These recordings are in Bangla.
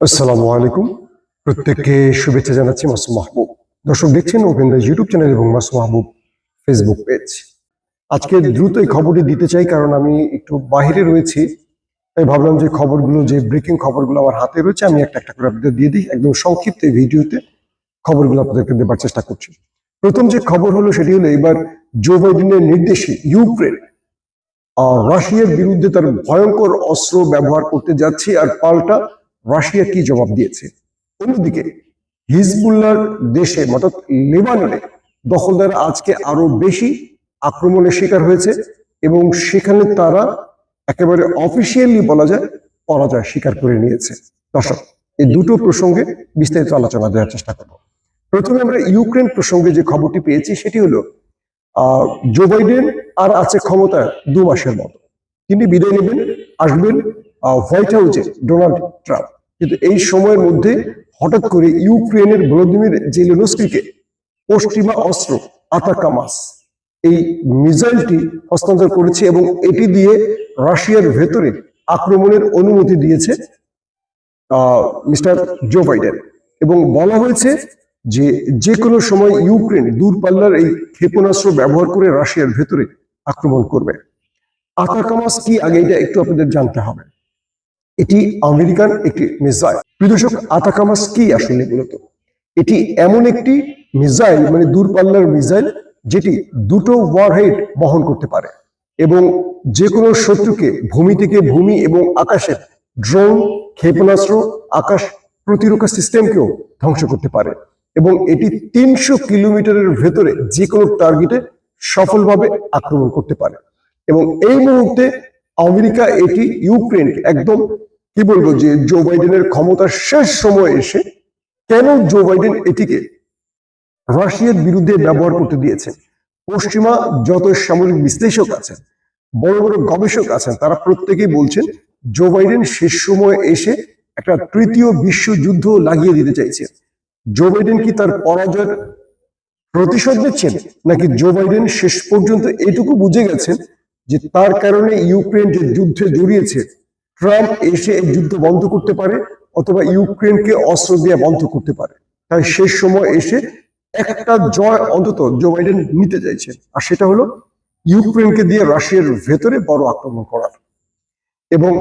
আসসালামু আলাইকুম। প্রত্যেককে শুভেচ্ছা জানাচ্ছি মাসুম মাহবুব। দর্শক দেখছেন ওপেন দ্য ইউটিউব চ্যানেল এবং মাসুম মাহবুব ফেসবুক পেজ আজকে দ্রুত এই খবরটি দিতে চাই কারণ আমি একটু বাইরে রয়েছি, তাই ভাবলাম যে খবরগুলো, যে ব্রেকিং খবরগুলো আমার হাতে রয়েছে, আমি একটা একটা করে আপনাদের দিয়ে দিই। একদম সংক্ষিপ্ত এই ভিডিওতে খবরগুলো আপনাদেরকে দেবার চেষ্টা করছি। প্রথম যে খবর হলো সেটি হলো এবার জো বাইডেনের নির্দেশে ইউক্রেন রাশিয়ার বিরুদ্ধে তার ভয়ঙ্কর অস্ত্র ব্যবহার করতে যাচ্ছে আর পাল্টা রাশিয়া কি জবাব দিয়েছে? অন্যদিকে, হিজবুল্লাহর দেশে, অর্থাৎ লেবাননে দখলদার আজকে আরও বেশি আক্রমণের শিকার হয়েছে এবং সেখানে তারা একেবারে অফিসিয়ালি বলা যায় পরাজয় স্বীকার করে নিয়েছে। দর্শক, এই দুটো প্রসঙ্গে বিস্তারিত আলোচনা দেওয়ার চেষ্টা করব। প্রথমে আমরা ইউক্রেন প্রসঙ্গে যে খবরটি পেয়েছি, সেটি হলো জো বাইডেন আর আছে ক্ষমতায় দু মাসের মতো। তিনি বিদায় নেবেন, আসবেন হোয়াইট হাউসে ডোনাল্ড ট্রাম্প। কিন্তু এই সময়ের মধ্যে হঠাৎ করে ইউক্রেনের ভলোদিমির জেলেনস্কিকে পশ্চিমা অস্ত্র আতাকামাস। এই মিসাইলটি হস্তান্তর করেছে এবং এটি দিয়ে রাশিয়ার ভেতরে আক্রমণের অনুমতি দিয়েছে মিস্টার জো বাইডেন। এবং বলা হয়েছে যে যে কোনো সময় ইউক্রেন দূরপাল্লার এই ক্ষেপণাস্ত্র ব্যবহার করে রাশিয়ার ভেতরে আক্রমণ করবে। আতাকামাস কি আগে এটা একটু আপনাদের জানতে হবে। এটি আমেরিকান একটি মিসাইল। প্রিয়দর্শক আতাকামাস কি আসলে মূলত এটি এমন একটি মিসাইল মানে দূরপাল্লার মিসাইল, যেটি দুটো ওয়ারহেড বহন করতে পারে এবং যে কোনো শত্রুকে ভূমি থেকে ভূমি এবং আকাশের ড্রোন ক্ষেপণাস্ত্র, আকাশ প্রতিরক্ষা সিস্টেমকেও ধ্বংস করতে পারে এবং এটি তিনশো কিলোমিটারের ভেতরে যে কোনো টার্গেটে সফলভাবে আক্রমণ করতে পারে এবং এই মুহূর্তে আমেরিকা, এটি ইউক্রেনকে একদম কি বলব যে জো বাইডেনের ক্ষমতার শেষ সময়ে এসে কেন জো বাইডেন এটিকে রাশিয়ার বিরুদ্ধে ব্যবহার করতে দিয়েছে? পশ্চিমা যত সামরিক বিশ্লেষক আছেন, বড় বড় গবেষক আছেন, তারা প্রত্যেকেই বলছেন জো বাইডেন শেষ সময় এসে একটা তৃতীয় বিশ্বযুদ্ধ লাগিয়ে দিতে চাইছে। জো বাইডেন কি তার পরাজয়ের প্রতিশোধ নিচ্ছেন? নাকি জো বাইডেন শেষ পর্যন্ত এটুকু বুঝে গেছেন যে তার কারণে ইউক্রেন যে যুদ্ধে জড়িয়েছে, ট্রাম্প এসে এই যুদ্ধ বন্ধ করতে পারে অথবা ইউক্রেনকে অস্ত্র দিয়ে বন্ধ করতে পারে। তাই শেষ সময় এসে একটা জয় অন্তত জো বাইডেন নিতে চাইছে। আর সেটা হলো ইউক্রেনকে দিয়ে রাশিয়ার ভেতরে বড় আক্রমণ করার এবং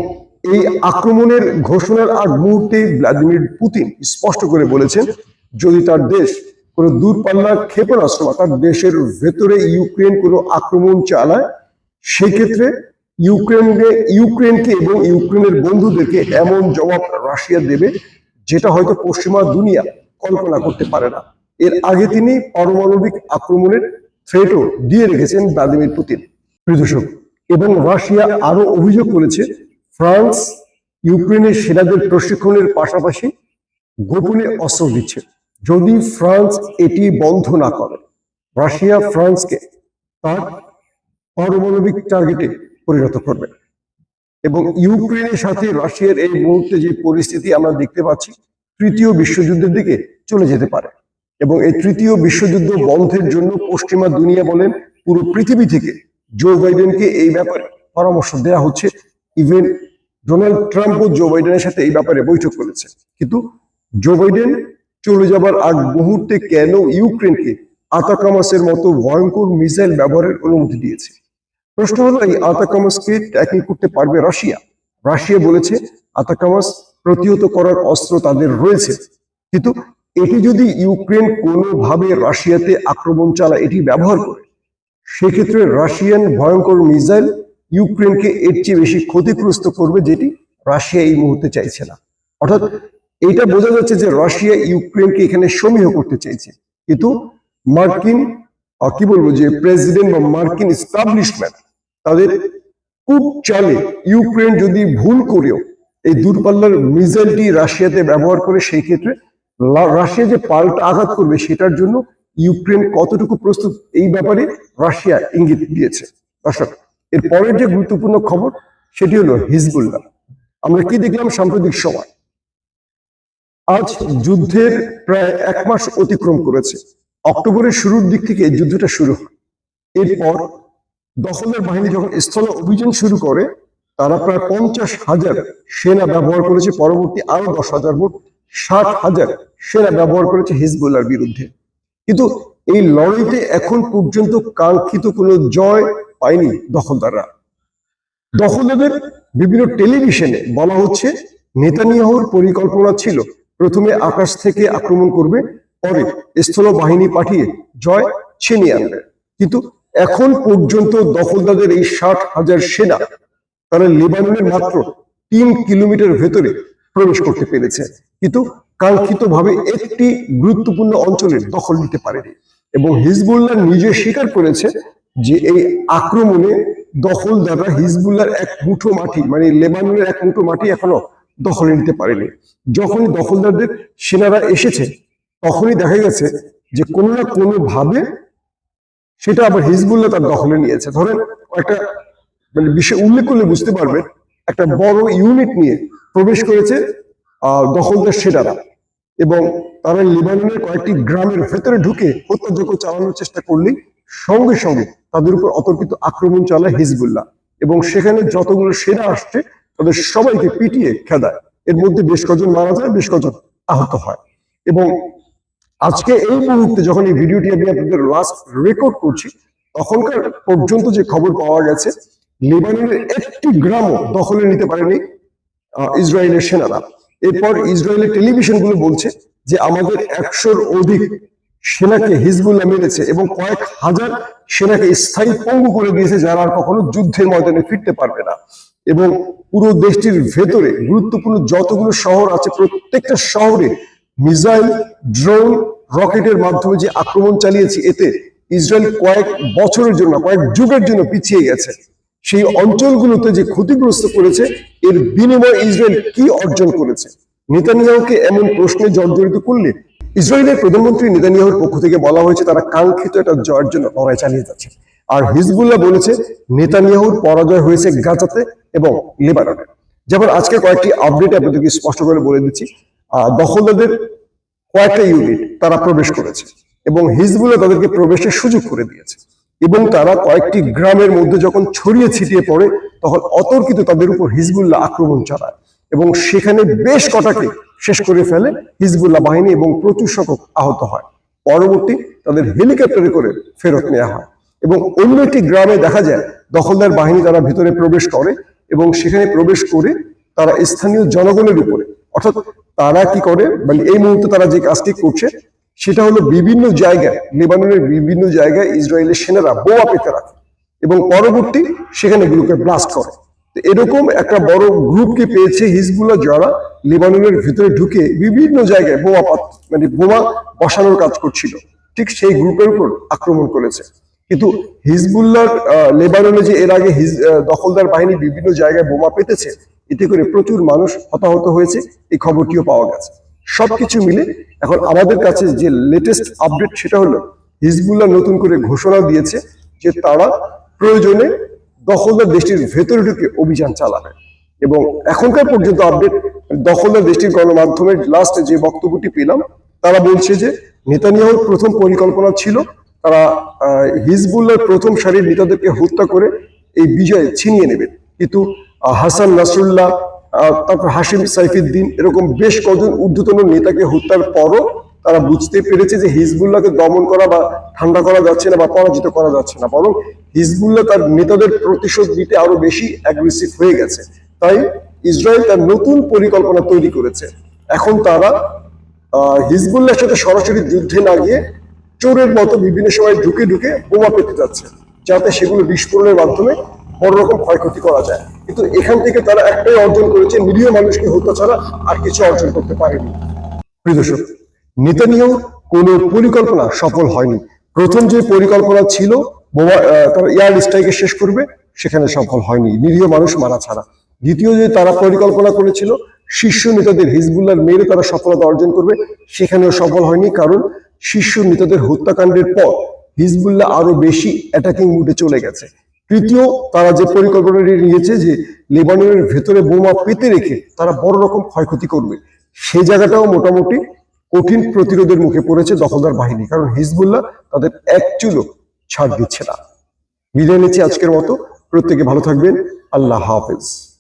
এই আক্রমণের ঘোষণার আগ মুহূর্তে ভ্লাদিমির পুতিন স্পষ্ট করে বলেছেন, যদি তার দেশ কোনো দূরপাল্লার ক্ষেপণাস্ত্র বা তার দেশের ভেতরে ইউক্রেন কোনো আক্রমণ চালায় সেক্ষেত্রে ইউক্রেনকে ইউক্রেনকে এবং ইউক্রেনের বন্ধুদেরকে এমন জবাব রাশিয়া দেবে, যেটা হয়তো পশ্চিমা দুনিয়া কল্পনা করতে পারে না। এর আগে তিনি পারমাণবিক আক্রমণের থ্রেটও দিয়ে রেখেছেন ভ্লাদিমির পুতিন। প্রিয়দর্শক এবং রাশিয়া আরও অভিযোগ করেছে, ফ্রান্স ইউক্রেনের সেনাদের প্রশিক্ষণের পাশাপাশি গোপনে অস্ত্র দিচ্ছে। যদি ফ্রান্স এটি বন্ধ না করে, রাশিয়া ফ্রান্সকে তার পারমাণবিক টার্গেটে পরিণত করবে। এবং ইউক্রেনের সাথে রাশিয়ার এই মুহূর্তে যে পরিস্থিতি আমরা দেখতে পাচ্ছি, তৃতীয় বিশ্বযুদ্ধের দিকে চলে যেতে পারে। এবং এই তৃতীয় বিশ্বযুদ্ধ বন্ধের জন্য পশ্চিমা দুনিয়া বলেন, পুরো পৃথিবী থেকে জো বাইডেনকে এই ব্যাপারে পরামর্শ দেওয়া হচ্ছে। ইভেন ডোনাল্ড ট্রাম্পও জো বাইডেনের সাথে এই ব্যাপারে বৈঠক করেছে। কিন্তু জো বাইডেন চলে যাবার আগ মুহূর্তে কেন ইউক্রেনকে আতাকামাসের মতো ভয়ঙ্কর মিসাইল ব্যবহারের অনুমতি দিয়েছে? প্রশ্ন হলো, এই আতাকামাসকে ট্যাকেল করতে পারবে রাশিয়া? রাশিয়া বলেছে, আতাকামাস প্রতিহত করার অস্ত্র তাদের রয়েছে। কিন্তু এটি যদি ইউক্রেন কোনোভাবে রাশিয়াতে আক্রমণ চালায়, এটি ব্যবহার করে, সেক্ষেত্রে রাশিয়ান ভয়ঙ্কর মিসাইল ইউক্রেনকে এর চেয়ে বেশি ক্ষতিগ্রস্ত করবে যেটি রাশিয়া এই মুহূর্তে চাইছে না। অর্থাৎ এটা বোঝা যাচ্ছে যে রাশিয়া ইউক্রেনকে এখানে সমীহ করতে চাইছে। কিন্তু মার্কিন কি বলব যে প্রেসিডেন্ট বা মার্কিন এস্টাবলিশমেন্ট তাদের খুব চালে ইউক্রেন যদি ভুল করেও এই দূরপাল্লার মিসাইলটি রাশিয়াতে ব্যবহার করে সেই ক্ষেত্রে রাশিয়া যে পাল্টা আঘাত করবে, সেটার জন্য ইউক্রেন কতটুকু প্রস্তুত, এই ব্যাপারে রাশিয়া ইঙ্গিত দিয়েছে। দর্শক, এর পরের যে গুরুত্বপূর্ণ খবর, সেটি হলো হিজবুল্লাহ। আমরা কি দেখলাম? সাম্প্রতিক সময়। আজ যুদ্ধের প্রায় এক মাস অতিক্রম করেছে। অক্টোবরের শুরুর দিক থেকে যুদ্ধটা শুরু হয়। এরপর দখলের বাহিনী যখন স্থল অভিযান শুরু করে, তারা প্রায় পঞ্চাশ হাজার সেনা ব্যবহার করেছে, পরবর্তী আরও দশ হাজার মোট ষাট হাজার সেনা ব্যবহার করেছে হিজবুল্লার বিরুদ্ধে। কিন্তু এই লড়াইতে এখন পর্যন্ত কাঙ্ক্ষিত কোনো জয় পায়নি দখলদাররা। দখলদারদের বিভিন্ন টেলিভিশনে বলা হচ্ছে, নেতানিয়াহুর পরিকল্পনা ছিল, প্রথমে আকাশ থেকে আক্রমণ করবে, পরে স্থল বাহিনী পাঠিয়ে জয় ছিনিয়ে আনবে। কিন্তু এখন পর্যন্ত দখলদারদের এই ষাট হাজার সেনা তারা লেবাননের মাত্র তিন কিলোমিটার ভেতরে প্রবেশ করতে পেরেছে। কিন্তু কাঙ্ক্ষিত ভাবে একটি গুরুত্বপূর্ণ অঞ্চলের দখল নিতে পারেনি এবং হিজবুল্লাহ নিজে স্বীকার করেছে যে এই আক্রমণে দখলদাররা হিজবুল্লাহর এক মুঠো মাটি মানে লেবাননের এক মুঠো মাটি এখনও দখলে নিতে পারেনি। যখনই দখলদারদের সেনারা এসেছে, তখনই দেখা গেছে যে কোনো না কোনো ভাবে সেটা আবার হিজবুল্লাহ তার দখলে নিয়েছে। ধরেন একটা মানে বিষয় উল্লেখ করলে বুঝতে পারবেন একটা বড় ইউনিট নিয়ে প্রবেশ করেছে দখলদার সেনারা। এবং তারা লিবাননের কয়েকটি গ্রামের ভেতরে ঢুকে হত্যাযজ্ঞ চালানোর চেষ্টা করলেই সঙ্গে সঙ্গে তাদের উপর অতর্কিত আক্রমণ চালায় হিজবুল্লাহ। এবং সেখানে যতগুলো সেনা আসছে, তাদের সবাইকে পিটিয়ে খেদায়। এর মধ্যে বেশ কজন মারা যায়, বেশ কজন আহত হয়। এবং আজকে এই মুহূর্তে যখন এই ভিডিওটি আমি আপনাদের লাস্ট রেকর্ড করছি, তখনকার পর্যন্ত যে খবর পাওয়া গেছে, লেবাননের একটি গ্রামও দখলে নিতে পারেনি ইসরায়েলের সেনারা। এরপর ইসরায়েলের টেলিভিশনগুলো বলছে যে আমাদের একশোর অধিক সেনাকে হিজবুল্লাহ মেরেছে এবং কয়েক হাজার সেনাকে স্থায়ী পঙ্গু করে দিয়েছে যারা আর কখনো যুদ্ধের ময়দানে ফিরতে পারবে না। এবং পুরো দেশটির ভেতরে গুরুত্বপূর্ণ যতগুলো শহর আছে, প্রত্যেকটা শহরে মিসাইল, ড্রোন, রকেটের মাধ্যমে যে আক্রমণ চালিয়েছে, এতে ইসরায়েল কয়েক বছরের জন্য, কয়েক যুগের জন্য পিছিয়ে গেছে। সেই অঞ্চলগুলোতে যে ক্ষতিগ্রস্ত করেছে, এর বিনিময়ে ইসরায়েল কি অর্জন করেছে? নেতানিয়াহুকে এমন প্রশ্নে জর্জরিত করলে? ইসরায়েলের প্রধানমন্ত্রী নেতানিয়াহুর পক্ষ থেকে বলা হয়েছে, তারা কাঙ্ক্ষিত একটা জয়ের জন্য লড়াই চালিয়ে যাচ্ছে। আর হিজবুল্লাহ বলেছে, নেতানিয়াহুর পরাজয় হয়েছে গাজাতে এবং লেবাননে। যেমন আজকে কয়েকটি আপডেট আপনাদেরকে স্পষ্ট করে বলে দিচ্ছি। দখলদারদের কয়েকটা ইউনিট তারা প্রবেশ করেছে এবং হিজবুল্লাহ তাদেরকে প্রবেশের সুযোগ করে দিয়েছে এবং তারা কয়েকটি গ্রামের মধ্যে যখন ছড়িয়ে ছিটিয়ে পড়ে, তখন অতর্কিত তাদের উপর হিজবুল্লাহ আক্রমণ চালায় এবং সেখানে বেশ কটাকে শেষ করে ফেলে হিজবুল্লাহ বাহিনী এবং প্রচুর সংখ্যক আহত হয়। পরবর্তী তাদের হেলিকপ্টারে করে ফেরত নেওয়া হয় এবং অন্য একটি গ্রামে দেখা যায়, দখলদার বাহিনী তারা ভিতরে প্রবেশ করে এবং সেখানে প্রবেশ করে তারা স্থানীয় জনগণের উপরে, অর্থাৎ তারা কি করে? মানে এই মুহূর্তে তারা যে কাজটি করছে সেটা হলো বিভিন্ন জায়গায় লেবাননের বিভিন্ন জায়গায় ইসরায়েলের সেনারা বোমা পেতে রাখে এবং পরবর্তী সেখানে গ্রুপে ব্লাস্ট করে। এরকম একটা বড় গ্রুপকে পেয়েছে হিজবুল্লাহ যারা লেবাননের ভিতরে ঢুকে বিভিন্ন জায়গায় বোমা মানে বোমা বসানোর কাজ করছিল। ঠিক সেই গ্রুপের উপর আক্রমণ করেছে। কিন্তু হিজবুল্লাহর আহ, লেবাননে যে এর আগে দখলদার বাহিনী বিভিন্ন জায়গায় বোমা পেতেছে এতে করে প্রচুর মানুষ হতাহত হয়েছে এই খবরটিও পাওয়া গেছে। সবকিছু মিলে এখন আমাদের কাছে যে লেটেস্ট আপডেট সেটা হলো হিজবুল্লাহ নতুন করে ঘোষণা দিয়েছে যে তারা প্রয়োজনে দখলদার দেশটির ভেতরে ঢুকে অভিযান চালাবে। এবং এখনকার পর্যন্ত আপডেট দখলদার দেশটির গণমাধ্যমের লাস্ট যে বক্তব্যটি পেলাম তারা বলছে যে নেতানিয়াহুর প্রথম পরিকল্পনা ছিল তারা আহ, হিজবুল্লাহর প্রথম সারির নেতাদেরকে হত্যা করে এই বিজয় ছিনিয়ে নেবেন কিন্তু হাসান নাসরুল্লাহ তারপর হাসিম সাইফুদ্দিন, এরকম বেশ কজন ঊর্ধ্বতন নেতাকে হত্যার পরও তারা বুঝতে পেরেছে যে হিজবুল্লাহকে দমন করা বা ঠান্ডা করা যাচ্ছে না বা পরাজিত করা যাচ্ছে না। বরং হিজবুল্লাহ তার নেতাদের প্রতিশোধ নিতে আরও বেশি অ্যাগ্রেসিভ হয়ে গেছে। তাই ইসরায়েল তার নতুন পরিকল্পনা তৈরি করেছে। এখন তারা হিজবুল্লাহর সাথে সরাসরি যুদ্ধে না গিয়ে চোরের মতো বিভিন্ন সময় ঢুকে ঢুকে বোমা পেতে যাচ্ছে। যাতে সেগুলো বিস্ফোরণের মাধ্যমে বড় রকম ক্ষয়ক্ষতি করা যায়। কিন্তু এখান থেকে তারা একটাই অর্জন করেছে, নিরীহ মানুষকে হত্যা ছাড়া আর কিছু অর্জন করতে পারেনি। প্রিয় দর্শক, নেতানিয়াহু কোনো পরিকল্পনা সফল হয়নি। প্রথম যে পরিকল্পনা ছিল, বোমা তারা এয়ার স্ট্রাইকে শেষ করবে, সেখানে সফল হয়নি। নিরীহ মানুষ মারা ছাড়া। দ্বিতীয় যে তারা পরিকল্পনা করেছিল, শীর্ষ নেতাদের হিজবুল্লাহ মেরে তারা সফলতা অর্জন করবে, সেখানেও সফল হয়নি কারণ শীর্ষ নেতাদের হত্যাকাণ্ডের পর হিজবুল্লাহ আরও বেশি অ্যাটাকিং মুডে চলে গেছে। তৃতীয়, তারা যে পরিকল্পনাটি নিয়েছে যে লেবাননের ভেতরে বোমা পেতে রেখে তারা বড় রকম ক্ষয়ক্ষতি করবে, সেই জায়গাটাও মোটামুটি কঠিন প্রতিরোধের মুখে পড়েছে দখলদার বাহিনী, কারণ হিজবুল্লাহ তাদের এক চুলো ছাড় দিচ্ছে না। বিদায় নিচ্ছি আজকের মতো। প্রত্যেকে ভালো থাকবেন। আল্লাহ হাফেজ।